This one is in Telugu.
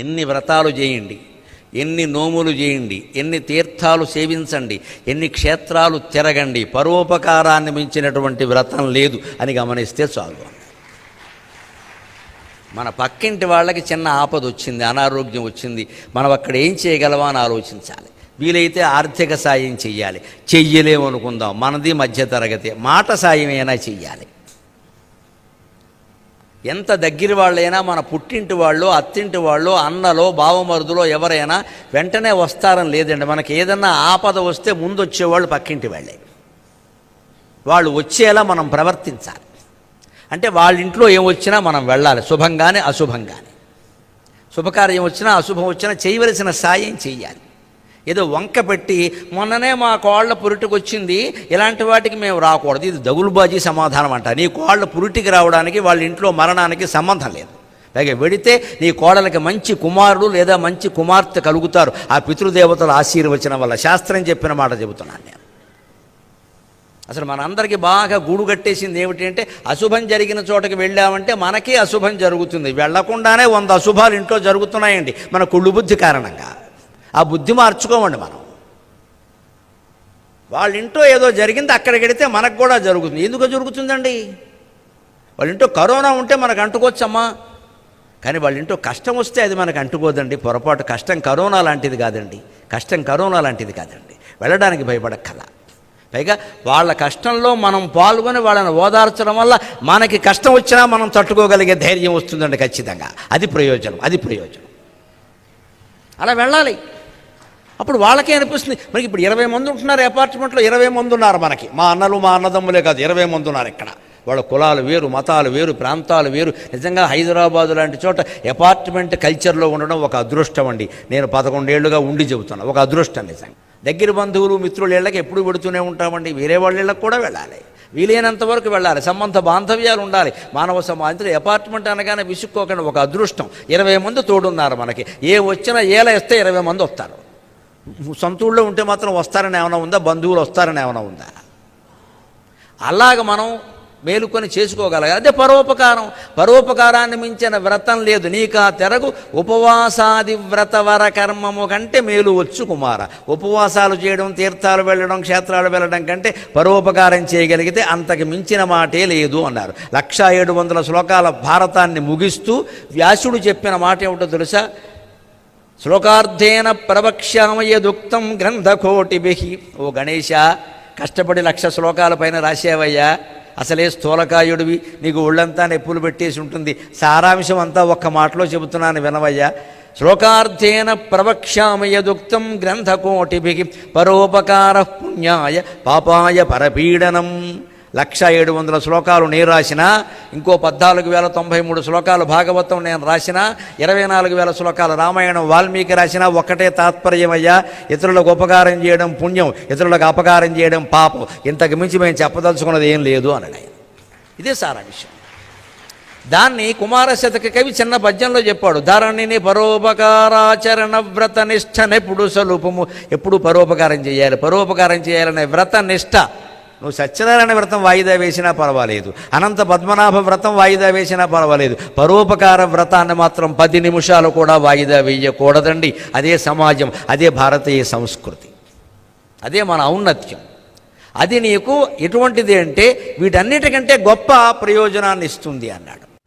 ఎన్ని వ్రతాలు చేయండి ఎన్ని నోములు చేయండి ఎన్ని తీర్థాలు సేవించండి ఎన్ని క్షేత్రాలు తిరగండి పరోపకారాన్ని మించినటువంటి వ్రతం లేదు అని గమనిస్తే చాలు. మన పక్కింటి వాళ్ళకి చిన్న ఆపద వచ్చింది అనారోగ్యం వచ్చింది మనం అక్కడ ఏం చేయగలమా అని ఆలోచించాలి. వీలైతే ఆర్థిక సాయం చెయ్యాలి. చెయ్యలేము అనుకుందాం మనది మధ్యతరగతి మాట సాయం అయినా చెయ్యాలి. ఎంత దగ్గర వాళ్ళైనా మన పుట్టింటి వాళ్ళు అత్తింటి వాళ్ళు అన్నలో బావమరుదులో ఎవరైనా వెంటనే వస్తారని లేదండి. మనకి ఏదన్నా ఆపద వస్తే ముందు వచ్చేవాళ్ళు పక్కింటి వాళ్ళే. వాళ్ళు వచ్చేలా మనం ప్రవర్తించాలి. అంటే వాళ్ళ ఇంట్లో ఏం వచ్చినా మనం వెళ్ళాలి శుభంగానే అశుభంగానే. శుభకార్యం వచ్చినా అశుభం వచ్చినా చేయవలసిన సాయం చేయాలి. ఏదో వంక పెట్టి మొన్ననే మా కోళ్ళ పురిటికి వచ్చింది ఇలాంటి వాటికి మేము రాకూడదు. ఇది దగులుబాజీ సమాధానం అంట. నీ కోళ్ళ పురిటికి రావడానికి వాళ్ళ ఇంట్లో మరణానికి సంబంధం లేదు. పైగా వెడితే నీ కోడలకి మంచి కుమారుడు లేదా మంచి కుమార్తె కలుగుతారు. ఆ పితృదేవతల ఆశీర్వచనం వల్ల శాస్త్రం చెప్పిన మాట చెబుతున్నాను నేను. అసలు మనందరికీ బాగా గూడు కట్టేసింది ఏమిటి అంటే అశుభం జరిగిన చోటకి వెళ్ళామంటే మనకే అశుభం జరుగుతుంది. వెళ్ళకుండానే వంద అశుభాలు ఇంట్లో జరుగుతున్నాయండి. మన కుళ్ళు బుద్ధి కారణంగా. ఆ బుద్ధి మార్చుకోమండి మనం. వాళ్ళ ఏదో జరిగింది అక్కడికి వెడితే మనకు కూడా జరుగుతుంది. ఎందుకు జరుగుతుందండి? వాళ్ళ కరోనా ఉంటే మనకు అంటుకోవచ్చమ్మా. కానీ వాళ్ళ కష్టం వస్తే అది మనకు అంటుకోదండి. పొరపాటు కష్టం కరోనా లాంటిది కాదండి. కష్టం కరోనా లాంటిది కాదండి. వెళ్ళడానికి భయపడక్కల. పైగా వాళ్ళ కష్టంలో మనం పాల్గొని వాళ్ళని ఓదార్చడం వల్ల మనకి కష్టం వచ్చినా మనం తట్టుకోగలిగే ధైర్యం వస్తుందండి ఖచ్చితంగా. అది ప్రయోజనం అది ప్రయోజనం. అలా వెళ్ళాలి. అప్పుడు వాళ్ళకే అనిపిస్తుంది. మనకి ఇప్పుడు ఇరవై మంది ఉంటున్నారు అపార్ట్మెంట్లో ఇరవై మంది ఉన్నారు మనకి. మా అన్నలు మా అన్నదమ్ములే కాదు ఇరవై మంది ఉన్నారు ఇక్కడ. వాళ్ళ కులాలు వేరు మతాలు వేరు ప్రాంతాలు వేరు. నిజంగా హైదరాబాదు లాంటి చోట అపార్ట్మెంట్ కల్చర్లో ఉండడం ఒక అదృష్టం అండి. నేను పదకొండేళ్ళుగా ఉండి చెబుతున్నాను ఒక అదృష్టం నిజంగా. దగ్గర బంధువులు మిత్రులు ఇళ్ళకి ఎప్పుడు పెడుతూనే ఉంటామండి. వేరే వాళ్ళ ఇళ్ళకి కూడా వెళ్ళాలి. వీలైనంత వరకు వెళ్ళాలి. సంబంధ బాంధవ్యాలు ఉండాలి. మానవ సమాజంలో అపార్ట్మెంట్ అనగానే విసుక్కోకుండా. ఒక అదృష్టం. ఇరవై మంది తోడున్నారు మనకి. ఏ వచ్చినా ఏల వేస్తే ఇరవై మంది వస్తారు. సొంతూళ్ళో ఉంటే మాత్రం వస్తారని ఏమైనా ఉందా? బంధువులు వస్తారని ఏమైనా ఉందా? అలాగ మనం మేలుకొని చేసుకోగలగాలి. అదే పరోపకారం. పరోపకారాన్ని మించిన వ్రతం లేదు. నీకా తెరగు ఉపవాసాది వ్రతవర కర్మము కంటే మేలు వచ్చు కుమార. ఉపవాసాలు చేయడం తీర్థాలు వెళ్ళడం క్షేత్రాలు వెళ్ళడం కంటే పరోపకారం చేయగలిగితే అంతకు మించిన మాటే లేదు అన్నారు. లక్షా ఏడు వందల శ్లోకాల భారతాన్ని ముగిస్తూ వ్యాసుడు చెప్పిన మాట ఏమిటో తెలుసా? శ్లోకార్థేన ప్రవక్ష్యామయదుక్తం గ్రంథకోటిభి. ఓ గణేశ కష్టపడి లక్ష శ్లోకాల పైన రాసేవయ్యా అసలే స్థూలకాయుడివి. నీకు ఒళ్ళంతా నొప్పులు పెట్టేసి ఉంటుంది. సారాంశం అంతా ఒక్క మాటలో చెబుతున్నాను వినవయ్యా. శ్లోకార్థేన ప్రవక్ష్యామయదుక్తం గ్రంథకోటిభి. పరోపకార పుణ్యాయ పాపాయ పరపీడనం. లక్ష ఏడు వందల శ్లోకాలు నేను రాసిన ఇంకో పద్నాలుగు వేల తొంభై మూడు శ్లోకాలు భాగవతం నేను రాసిన ఇరవై నాలుగు వేల శ్లోకాలు రామాయణం వాల్మీకి రాసిన ఒక్కటే తాత్పర్యమయ్యా. ఇతరులకు ఉపకారం చేయడం పుణ్యం ఇతరులకు అపకారం చేయడం పాపం. ఇంతకు మించి మేము చెప్పదలుచుకున్నది ఏం లేదు అని ఆయన. ఇదే సారా విషయం దాన్ని కుమారశతక కవి చిన్న పద్యంలో చెప్పాడు ధరణిని పరోపకారాచరణ వ్రత నిష్ఠనెప్పుడు సలుపము ఎప్పుడు పరోపకారం చేయాలి? పరోపకారం చేయాలనే వ్రత నిష్ఠ నువ్వు సత్యనారాయణ వ్రతం వాయిదా వేసినా పర్వాలేదు. అనంత పద్మనాభ వ్రతం వాయిదా వేసినా పర్వాలేదు. పరోపకార వ్రతాన్ని మాత్రం పది నిమిషాలు కూడా వాయిదా వేయకూడదండి. అదే సమాజం అదే భారతీయ సంస్కృతి. అదే మన ఔన్నత్యం. అది నీకు ఎటువంటిది అంటే వీటన్నిటికంటే గొప్ప ప్రయోజనాన్ని ఇస్తుంది అన్నాడు.